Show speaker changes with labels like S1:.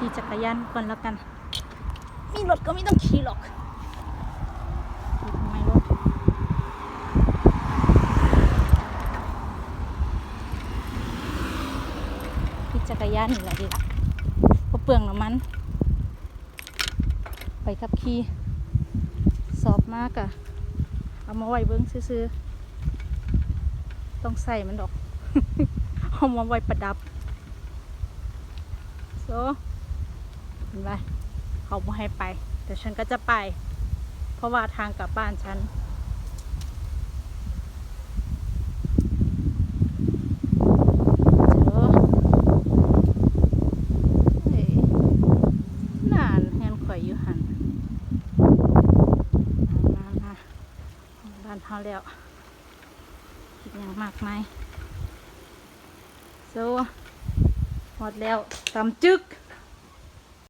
S1: ขี่จักรยานก่อนแล้วกัน มีรถก็ไม่ต้องขี่หรอกขี่ทำไมรถขี่จักรยานนี่แหละดีละเพราะเปลืองน้ำมัน ไปขับขี่สอบมากอะเอามาไว้เบิ้งซื้อๆต้องใส่มันดอกเอามาไว้ประดับโซ เห็นไหมเขาไม่ให้ไป แต่ฉันก็จะไป เพราะว่าทางกลับบ้านฉันเจอเฮ้ยนานเห็นข่อยู่หันมาบ้านเฮาแล้วคิดอย่างมากมายโซหมดแล้วตำจึก